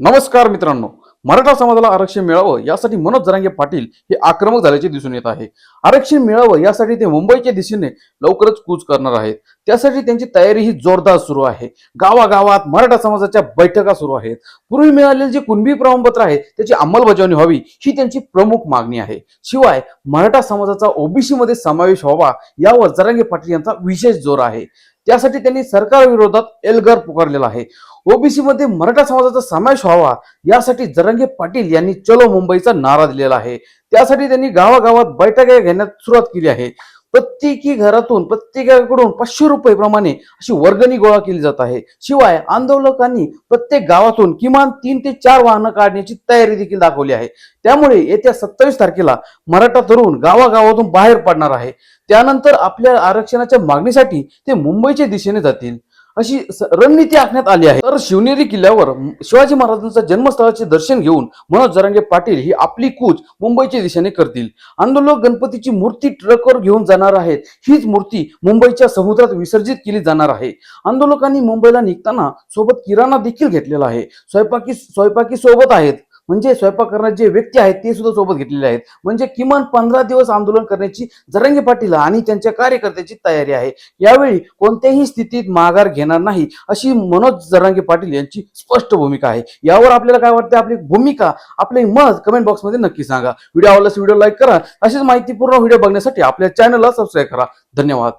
नमस्कार मित्रांनो मराठा समाजाला आरक्षण मिळावं यासाठी मनोज जरांगे पाटील हे आक्रमक झाल्याचे दिसून येत आहे. आरक्षण मिळावं यासाठी ते मुंबईच्या दिशेने लवकरच कूच करणार आहेत. त्यासाठी त्यांची तयारी ही जोरदार सुरू आहे. गावागावात मराठा समाजाच्या बैठका सुरू आहेत. पूर्वी मिळालेले जे कुणबी प्रमाणपत्र आहे त्याची अंमलबजावणी व्हावी ही त्यांची प्रमुख मागणी आहे. शिवाय मराठा समाजाचा ओबीसी मध्ये समावेश व्हावा यावर जरांगे पाटील यांचा विशेष जोर आहे. त्यासाठी त्यांनी सरकार विरोधात एल्गार पुकारलेला आहे. ओबीसी मध्ये मराठा समाजाचा समावेश व्हावा यासाठी जरंगे पाटील यांनी चलो मुंबईचा नारा दिलेला आहे. त्यासाठी त्यांनी गावागावात बैठका घेण्यात सुरुवात केली आहे. प्रत्येकी घरातून प्रत्येकाकडून पाचशे रुपये प्रमाणे अशी वर्गणी गोळा केली जात आहे. शिवाय आंदोलकांनी प्रत्येक गावातून किमान तीन ते चार वाहनं काढण्याची तयारी देखील दाखवली आहे. त्यामुळे येत्या सत्तावीस तारखेला मराठा तरुण गावागावातून बाहेर पडणार आहे. त्यानंतर आपल्या आरक्षणाच्या मागणीसाठी ते मुंबईच्या दिशेने जातील. अशी रणनीती आखण्यात आली आहे. तर शिवनेरी किल्ल्यावर शिवाजी महाराजांच्या जन्मस्थळाचे दर्शन घेऊन मनोज जरांगे पाटील ही आपली कूच मुंबईच्या दिशेने करतील. आंदोलक गणपतीची मूर्ती ट्रकवर घेऊन जाणार आहेत. हीच मूर्ती मुंबईच्या समुद्रात विसर्जित केली जाणार आहे. आंदोलकांनी मुंबईला निघताना सोबत किराणा देखील घेतलेला आहे. स्वयंपाकी स्वयंपाकी सोबत आहेत. म्हणजे स्वयंपाक करणारे जे व्यक्ती आहेत ते सुद्धा सोबत घेतलेले आहेत. म्हणजे किमान पंधरा दिवस आंदोलन करण्याची जरंगे पाटील आणि त्यांच्या कार्यकर्त्याची तयारी आहे. यावेळी कोणत्याही स्थितीत माघार घेणार नाही अशी मनोज जरांगे पाटील यांची स्पष्ट भूमिका आहे. यावर आपल्याला काय वाटते? आपली भूमिका आपले मत कमेंट बॉक्समध्ये नक्की सांगा. व्हिडिओ आवडल्यास व्हिडिओ लाईक करा. अशीच माहितीपूर्ण व्हिडिओ बघण्यासाठी आपल्या चॅनलला सबस्क्राईब करा. धन्यवाद.